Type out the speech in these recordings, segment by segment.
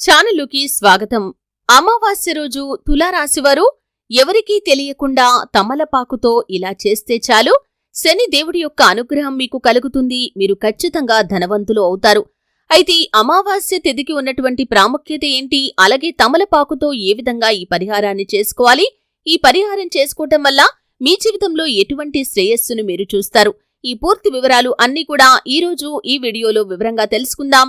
ఛానలుకి స్వాగతం. అమావాస్య రోజు తులారాశివారు ఎవరికీ తెలియకుండా తమలపాకుతో ఇలా చేస్తే చాలు. శని దేవుడి యొక్క అనుగ్రహం మీకు కలుగుతుంది. మీరు ఖచ్చితంగా ధనవంతులు అవుతారు. అయితే అమావాస్య తిథికి ఉన్నటువంటి ప్రాముఖ్యత ఏంటి? అలాగే తమలపాకుతో ఏ విధంగా ఈ పరిహారాన్ని చేసుకోవాలి? ఈ పరిహారం చేసుకోవటం వల్ల మీ జీవితంలో ఎటువంటి శ్రేయస్సును మీరు చూస్తారు? ఈ పూర్తి వివరాలు అన్నీ కూడా ఈ రోజు ఈ వీడియోలో వివరంగా తెలుసుకుందాం.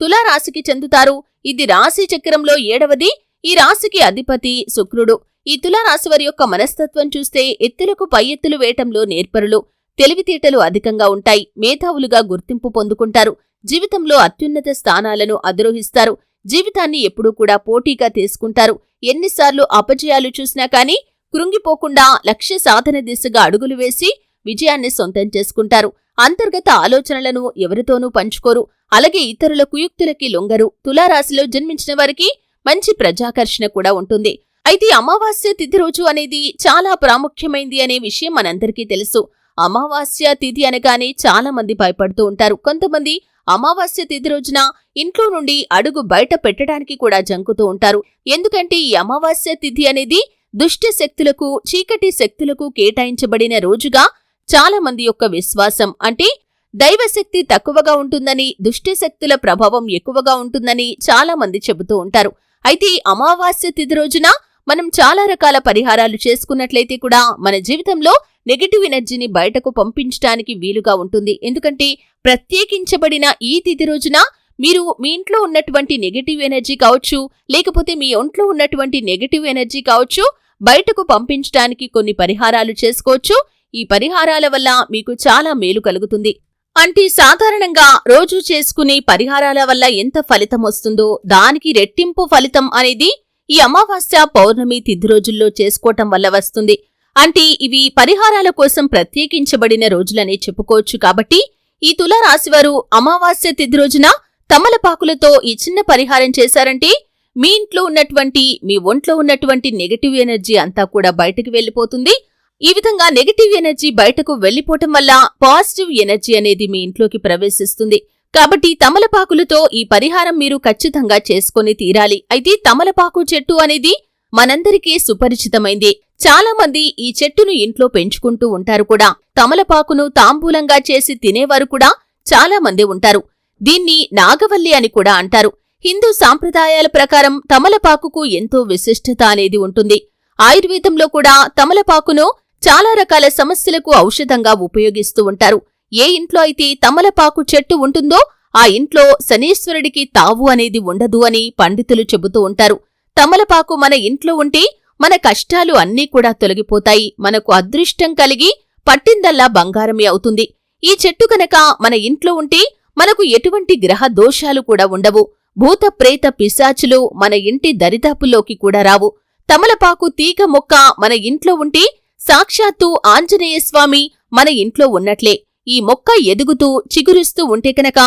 తులారాశికి చెందుతారు. ఇది రాశి చక్రంలో ఏడవది. ఈ రాశికి అధిపతి శుక్రుడు. ఈ తులారాశి వారి యొక్క మనస్తత్వం చూస్తే ఎత్తులకు పై ఎత్తులు వేయటంలో నేర్పరులు. తెలివితేటలు అధికంగా ఉంటాయి. మేధావులుగా గుర్తింపు పొందుకుంటారు. జీవితంలో అత్యున్నత స్థానాలను అధిరోహిస్తారు. జీవితాన్ని ఎప్పుడూ కూడా పోటీగా తీసుకుంటారు. ఎన్నిసార్లు అపజయాలు చూసినా కానీ కృంగిపోకుండా లక్ష్య సాధన దిశగా అడుగులు వేసి విజయాన్ని సొంతం చేసుకుంటారు. అంతర్గత ఆలోచనలను ఎవరితోనూ పంచుకోరు. అలాగే ఇతరుల కుయుక్తులకి లొంగరు. తులారాశిలో జన్మించిన వారికి మంచి ప్రజాకర్షణ కూడా ఉంటుంది. అయితే అమావాస్య తిథి రోజు అనేది చాలా ప్రాముఖ్యమైంది అనే విషయం మనందరికీ తెలుసు. అమావాస్య తిథి అనగానే చాలా మంది భయపడుతూ ఉంటారు. కొంతమంది అమావాస్య తిథి రోజున ఇంట్లో నుండి అడుగు బయట పెట్టడానికి కూడా జంకుతూ ఉంటారు. ఎందుకంటే ఈ అమావాస్య తిథి అనేది దుష్ట శక్తులకు చీకటి శక్తులకు కేటాయించబడిన రోజుగా చాలా మంది యొక్క విశ్వాసం అంటే దైవశక్తి తక్కువగా ఉంటుందని దుష్టశక్తుల ప్రభావం ఎక్కువగా ఉంటుందని చాలా మంది చెబుతూ ఉంటారు. అయితే ఈ అమావాస్య తిథి రోజున మనం చాలా రకాల పరిహారాలు చేసుకున్నట్లయితే కూడా మన జీవితంలో నెగటివ్ ఎనర్జీని బయటకు పంపించడానికి వీలుగా ఉంటుంది. ఎందుకంటే ప్రత్యేకించబడిన ఈ తిథి రోజున మీరు మీ ఇంట్లో ఉన్నటువంటి నెగిటివ్ ఎనర్జీ కావచ్చు లేకపోతే మీ ఒంట్లో ఉన్నటువంటి నెగటివ్ ఎనర్జీ కావచ్చు బయటకు పంపించడానికి కొన్ని పరిహారాలు చేసుకోవచ్చు. ఈ పరిహారాల వల్ల మీకు చాలా మేలు కలుగుతుంది. అంటే సాధారణంగా రోజు చేసుకునే పరిహారాల వల్ల ఎంత ఫలితం వస్తుందో దానికి రెట్టింపు ఫలితం అనేది ఈ అమావాస్య పౌర్ణమి తిథి రోజుల్లో చేసుకోవటం వల్ల వస్తుంది. అంటే ఇవి పరిహారాల కోసం ప్రత్యేకించబడిన రోజులనే చెప్పుకోవచ్చు కాబట్టి ఈ తులారాశివారు అమావాస్య తిథి రోజున తమలపాకులతో ఈ చిన్న పరిహారం చేశారంటే మీ ఇంట్లో ఉన్నటువంటి మీ ఒంట్లో ఉన్నటువంటి నెగటివ్ ఎనర్జీ అంతా కూడా బయటకు వెళ్ళిపోతుంది ఈ విధంగా నెగటివ్ ఎనర్జీ బయటకు వెళ్ళిపోవటం వల్ల పాజిటివ్ ఎనర్జీ అనేది మీ ఇంట్లోకి ప్రవేశిస్తుంది. కాబట్టి తమలపాకులతో ఈ పరిహారం మీరు ఖచ్చితంగా చేసుకుని తీరాలి. అయితే తమలపాకు చెట్టు అనేది మనందరికీ సుపరిచితమైంది. చాలా మంది ఈ చెట్టును ఇంట్లో పెంచుకుంటూ ఉంటారు కూడా. తమలపాకును తాంబూలంగా చేసి తినేవారు కూడా చాలా మంది ఉంటారు. దీన్ని నాగవల్లి అని కూడా అంటారు. హిందూ సాంప్రదాయాల ప్రకారం తమలపాకుకు ఎంతో విశిష్టత అనేది ఉంటుంది. ఆయుర్వేదంలో కూడా తమలపాకును చాలా రకాల సమస్యలకు ఔషధంగా ఉపయోగిస్తూ ఉంటారు. ఏ ఇంట్లో అయితే తమలపాకు చెట్టు ఉంటుందో ఆ ఇంట్లో శనీశ్వరుడికి తావు అనేది ఉండదు అని పండితులు చెబుతూ ఉంటారు. తమలపాకు మన ఇంట్లో ఉంటే మన కష్టాలు అన్నీ కూడా తొలగిపోతాయి. మనకు అదృష్టం కలిగి పట్టిందల్లా బంగారమే అవుతుంది. ఈ చెట్టు కనుక మన ఇంట్లో ఉంటే మనకు ఎటువంటి గ్రహ దోషాలు కూడా ఉండవు. భూత ప్రేత పిశాచులు మన ఇంటి దరిదాపుల్లోకి కూడా రావు. తమలపాకు తీగ మొక్క మన ఇంట్లో ఉంటే సాక్షాత్తు ఆంజనేయస్వామి మన ఇంట్లో ఉన్నట్లే. ఈ మొక్క ఎదుగుతూ చిగురుస్తూ ఉంటే కనుక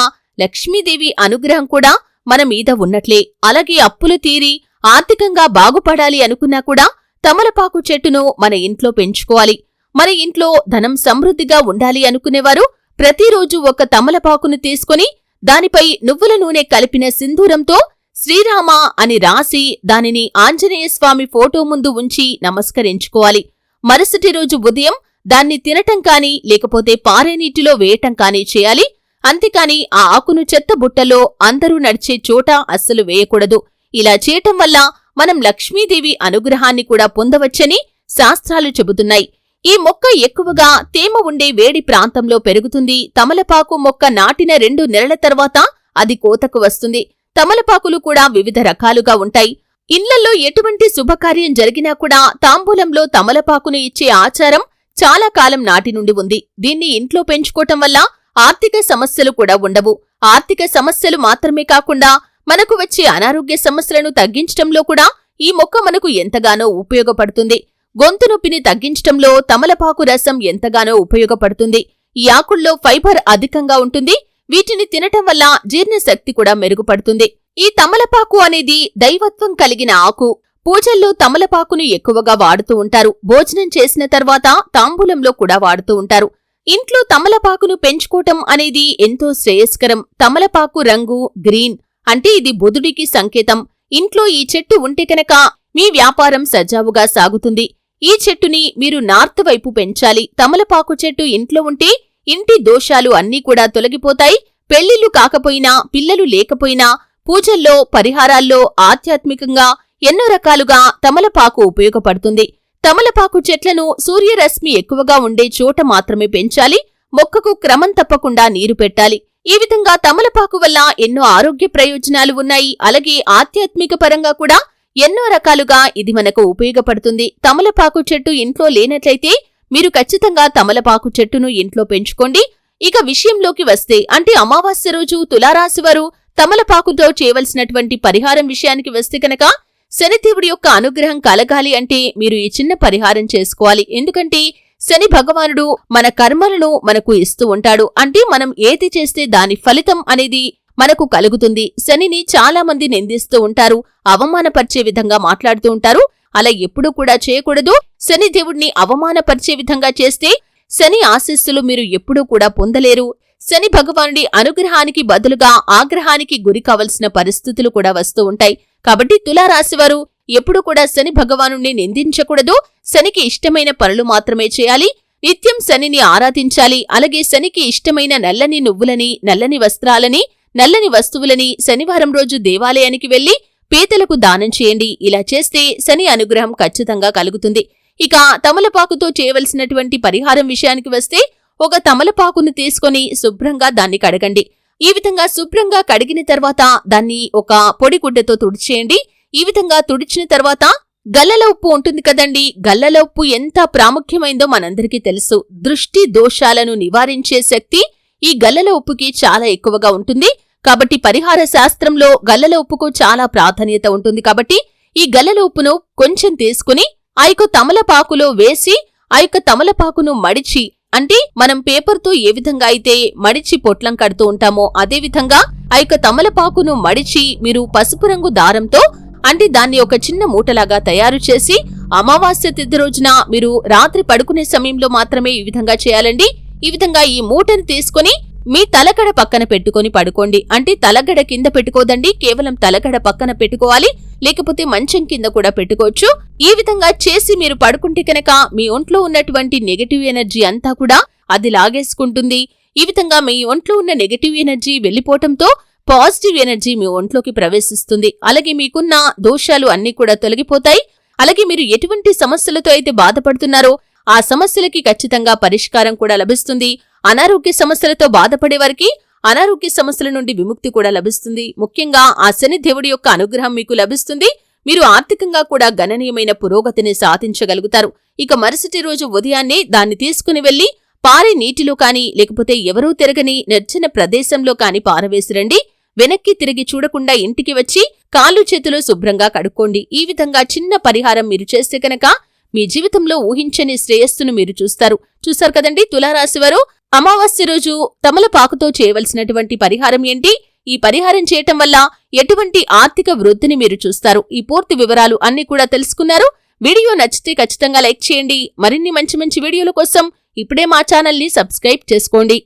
లక్ష్మీదేవి అనుగ్రహం కూడా మన మీద ఉన్నట్లే. అలాగే అప్పులు తీరి ఆర్థికంగా బాగుపడాలి అనుకున్నా కూడా తమలపాకు చెట్టును మన ఇంట్లో పెంచుకోవాలి. మన ఇంట్లో ధనం సమృద్ధిగా ఉండాలి అనుకునేవారు ప్రతిరోజు ఒక తమలపాకును తీసుకుని దానిపై నువ్వుల నూనె కలిపిన సింధూరంతో శ్రీరామ అని రాసి దానిని ఆంజనేయస్వామి ఫోటో ముందు ఉంచి నమస్కరించుకోవాలి. మరుసటి రోజు ఉదయం దాన్ని తినటం కానీ లేకపోతే పారే నీటిలో వేయటం కానీ చేయాలి. అంతేకాని ఆ ఆకును చెత్త బుట్టలో అందరూ నడిచే చోట అస్సలు వేయకూడదు. ఇలా చేయటం వల్ల మనం లక్ష్మీదేవి అనుగ్రహాన్ని కూడా పొందవచ్చని శాస్త్రాలు చెబుతున్నాయి. ఈ మొక్క ఎక్కువగా తేమ ఉండే వేడి ప్రాంతంలో పెరుగుతుంది. తమలపాకు మొక్క నాటిన రెండు నెలల తర్వాత అది కోతకు వస్తుంది. తమలపాకులు కూడా వివిధ రకాలుగా ఉంటాయి. ఇళ్ళలో ఎటువంటి శుభకార్యం జరిగినా కూడా తాంబూలంలో తమలపాకును ఇచ్చే ఆచారం చాలా కాలం నాటి నుండి ఉంది. దీన్ని ఇంట్లో పెంచుకోవటం వల్ల ఆర్థిక సమస్యలు కూడా ఉండవు. ఆర్థిక సమస్యలు మాత్రమే కాకుండా మనకు వచ్చే అనారోగ్య సమస్యలను తగ్గించటంలో కూడా ఈ మొక్క మనకు ఎంతగానో ఉపయోగపడుతుంది. గొంతు నొప్పిని తగ్గించటంలో తమలపాకు రసం ఎంతగానో ఉపయోగపడుతుంది. ఈ ఆకుల్లో ఫైబర్ అధికంగా ఉంటుంది. వీటిని తినటం వల్ల జీర్ణశక్తి కూడా మెరుగుపడుతుంది. ఈ తమలపాకు అనేది దైవత్వం కలిగిన ఆకు. పూజల్లో తమలపాకును ఎక్కువగా వాడుతూ ఉంటారు. భోజనం చేసిన తర్వాత తాంబూలంలో కూడా వాడుతూ ఉంటారు. ఇంట్లో తమలపాకును పెంచుకోవటం అనేది ఎంతో శ్రేయస్కరం. తమలపాకు రంగు గ్రీన్ అంటే ఇది బుధుడికి సంకేతం. ఇంట్లో ఈ చెట్టు ఉంటే కనుక మీ వ్యాపారం సజావుగా సాగుతుంది. ఈ చెట్టుని మీరు నార్త్ వైపు పెంచాలి. తమలపాకు చెట్టు ఇంట్లో ఉంటే ఇంటి దోషాలు అన్నీ కూడా తొలగిపోతాయి. పెళ్ళిళ్ళు కాకపోయినా పిల్లలు లేకపోయినా పూజల్లో పరిహారాల్లో ఆధ్యాత్మికంగా ఎన్నో రకాలుగా తమలపాకు ఉపయోగపడుతుంది. తమలపాకు చెట్లను సూర్యరశ్మి ఎక్కువగా ఉండే చోట మాత్రమే పెంచాలి. మొక్కకు క్రమం తప్పకుండా నీరు పెట్టాలి. ఈ విధంగా తమలపాకు వల్ల ఎన్నో ఆరోగ్య ప్రయోజనాలు ఉన్నాయి. అలాగే ఆధ్యాత్మిక పరంగా కూడా ఎన్నో రకాలుగా ఇది మనకు ఉపయోగపడుతుంది. తమలపాకు చెట్టు ఇంట్లో లేనట్లయితే మీరు ఖచ్చితంగా తమలపాకు చెట్టును ఇంట్లో పెంచుకోండి. ఇక విషయంలోకి వస్తే అంటే అమావాస్య రోజు తులారాశి వారు తమలపాకుతో చేయవలసినటువంటి పరిహారం విషయానికి వస్తే కనుక శనిదేవుడి యొక్క అనుగ్రహం కలగాలి అంటే మీరు ఈ చిన్న పరిహారం చేసుకోవాలి. ఎందుకంటే శని భగవానుడు మన కర్మలను మనకు ఇస్తూ ఉంటాడు. అంటే మనం ఏది చేస్తే దాని ఫలితం అనేది మనకు కలుగుతుంది. శనిని చాలా మంది నిందిస్తూ ఉంటారు. అవమానపరిచే విధంగా మాట్లాడుతూ ఉంటారు. అలా ఎప్పుడూ కూడా చేయకూడదు. శని దేవుడిని అవమానపరిచే విధంగా చేస్తే శని ఆశీస్సులు మీరు ఎప్పుడూ కూడా పొందలేరు. శని భగవానుడి అనుగ్రహానికి బదులుగా ఆగ్రహానికి గురి కావలసిన పరిస్థితులు కూడా వస్తూ ఉంటాయి. కాబట్టి తులారాశివారు ఎప్పుడు కూడా శని భగవాను నిందించకూడదు. శనికి ఇష్టమైన పనులు మాత్రమే చేయాలి. నిత్యం శనిని ఆరాధించాలి. అలాగే శనికి ఇష్టమైన నల్లని నువ్వులని నల్లని వస్త్రాలని నల్లని వస్తువులని శనివారం రోజు దేవాలయానికి వెళ్ళి పీతలకు దానం చేయండి. ఇలా చేస్తే శని అనుగ్రహం ఖచ్చితంగా కలుగుతుంది. ఇక తమలపాకుతో చేయవలసినటువంటి పరిహారం విషయానికి వస్తే ఒక తమలపాకును తీసుకొని శుభ్రంగా దాన్ని కడగండి. ఈ విధంగా శుభ్రంగా కడిగిన తర్వాత దాన్ని ఒక పొడి గుడ్డతో తుడిచేయండి. ఈ విధంగా తుడిచిన తర్వాత గల్లల ఉప్పు ఉంటుంది కదండి. గల్లల ఉప్పు ఎంత ప్రాముఖ్యమైందో మనందరికీ తెలుసు. దృష్టి దోషాలను నివారించే శక్తి ఈ గల్లల ఉప్పుకి చాలా ఎక్కువగా ఉంటుంది. కాబట్టి పరిహార శాస్త్రంలో గల్లల ఉప్పుకు చాలా ప్రాధాన్యత ఉంటుంది. కాబట్టి ఈ గల్లల ఉప్పును కొంచెం తీసుకుని ఆ యొక్క తమలపాకులో వేసి ఆ యొక్క తమలపాకును మడిచి అంటే మనం పేపర్తో ఏ విధంగా అయితే మడిచి పొట్లం కడుతూ ఉంటామో అదేవిధంగా ఆ యొక్క తమలపాకును మడిచి మీరు పసుపు రంగు దారంతో అంటే దాన్ని ఒక చిన్న మూటలాగా తయారు చేసి అమావాస్య తిథి రోజున మీరు రాత్రి పడుకునే సమయంలో మాత్రమే ఈ విధంగా చేయాలండి. ఈ విధంగా ఈ మూటను తీసుకుని మీ తలగడ పక్కన పెట్టుకొని పడుకోండి. అంటే తలగడ కింద పెట్టుకోదండి కేవలం తలగడ పక్కన పెట్టుకోవాలి. లేకపోతే మంచం కింద కూడా పెట్టుకోవచ్చు. ఈ విధంగా చేసి మీరు పడుకుంటే కనుక మీ ఒంట్లో ఉన్నటువంటి నెగటివ్ ఎనర్జీ అంతా కూడా అది లాగేసుకుంటుంది. ఈ విధంగా మీ ఒంట్లో ఉన్న నెగటివ్ ఎనర్జీ వెళ్ళిపోవటంతో పాజిటివ్ ఎనర్జీ మీ ఒంట్లోకి ప్రవేశిస్తుంది. అలాగే మీకున్న దోషాలు అన్నీ కూడా తొలగిపోతాయి. అలాగే మీరు ఎటువంటి సమస్యలతో అయితే బాధపడుతున్నారో ఆ సమస్యలకి ఖచ్చితంగా పరిష్కారం కూడా లభిస్తుంది. అనారోగ్య సమస్యలతో బాధపడే వారికి అనారోగ్య సమస్యల నుండి విముక్తి కూడా లభిస్తుంది. ముఖ్యంగా ఆ శని దేవుడి యొక్క అనుగ్రహం మీకు లభిస్తుంది. మీరు ఆర్థికంగా కూడా గణనీయమైన పురోగతిని సాధించగలుగుతారు. ఇక మరుసటి రోజు ఉదయాన్నే దాన్ని తీసుకుని వెళ్ళి పారే నీటిలో కాని లేకపోతే ఎవరూ తిరగని నిర్జన ప్రదేశంలో కాని పారవేసిరండి వెనక్కి తిరిగి చూడకుండా ఇంటికి వచ్చి కాళ్ళు చేతులు శుభ్రంగా కడుక్కోండి. ఈ విధంగా చిన్న పరిహారం మీరు చేస్తే కనుక మీ జీవితంలో ఊహించని శ్రేయస్సును మీరు చూస్తారు. చూస్తారు కదండి తులారాశివారు అమావాస్య రోజు తమలపాకుతో చేయవలసినటువంటి పరిహారం ఏంటి? ఈ పరిహారం చేయటం వల్ల ఎటువంటి ఆర్థిక వృద్ధిని మీరు చూస్తారు? ఈ పూర్తి వివరాలు అన్ని కూడా తెలుసుకున్నారు. వీడియో నచ్చితే ఖచ్చితంగా లైక్ చేయండి. మరిన్ని మంచి మంచి వీడియోల కోసం ఇప్పుడే మా ఛానల్ని సబ్స్క్రైబ్ చేసుకోండి.